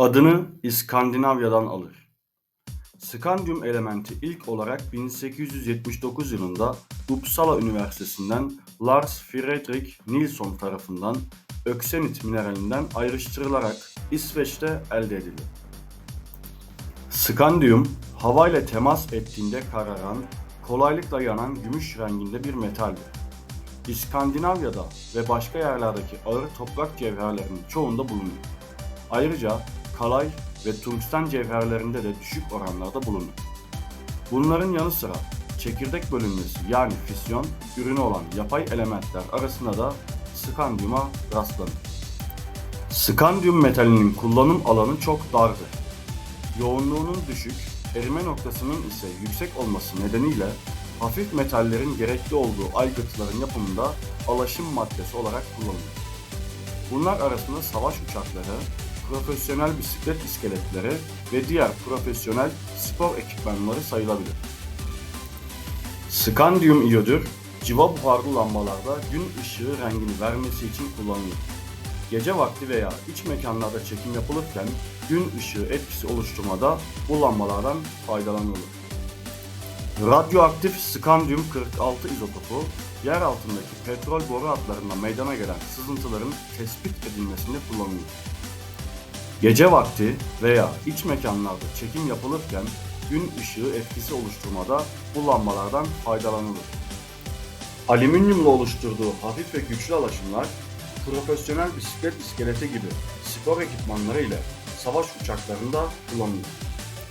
Adını İskandinavya'dan alır. Skandiyum elementi ilk olarak 1879 yılında Uppsala Üniversitesi'nden Lars Fredrik Nilsson tarafından öksenit mineralinden ayrıştırılarak İsveç'te elde edildi. Skandiyum, havayla temas ettiğinde kararan, kolaylıkla yanan gümüş renginde bir metaldir. İskandinavya'da ve başka yerlerdeki ağır toprak cevherlerinin çoğunda bulunuyor. Ayrıca kalay ve tungsten cevherlerinde de düşük oranlarda bulunur. Bunların yanı sıra çekirdek bölünmesi yani fisyon ürünü olan yapay elementler arasında da skandiyuma rastlanır. Skandiyum metalinin kullanım alanı çok dardır. Yoğunluğunun düşük, erime noktasının ise yüksek olması nedeniyle hafif metallerin gerekli olduğu aygıtların yapımında alaşım maddesi olarak kullanılır. Bunlar arasında savaş uçakları, profesyonel bisiklet iskeletleri ve diğer profesyonel spor ekipmanları sayılabilir. Skandiyum iyodür, civa buharlı lambalarda gün ışığı rengini vermesi için kullanılır. Gece vakti veya iç mekanlarda çekim yapılırken gün ışığı etkisi oluşturmada bu lambalardan faydalanılır. Radyoaktif skandiyum 46 izotopu, yer altındaki petrol boru hatlarında meydana gelen sızıntıların tespit edilmesinde kullanılır. Gece vakti veya iç mekanlarda çekim yapılırken gün ışığı etkisi oluşturmada bu lambalardan faydalanılır. Alüminyumla oluşturduğu hafif ve güçlü alaşımlar, profesyonel bisiklet iskeleti gibi spor ekipmanları ile savaş uçaklarında kullanılır.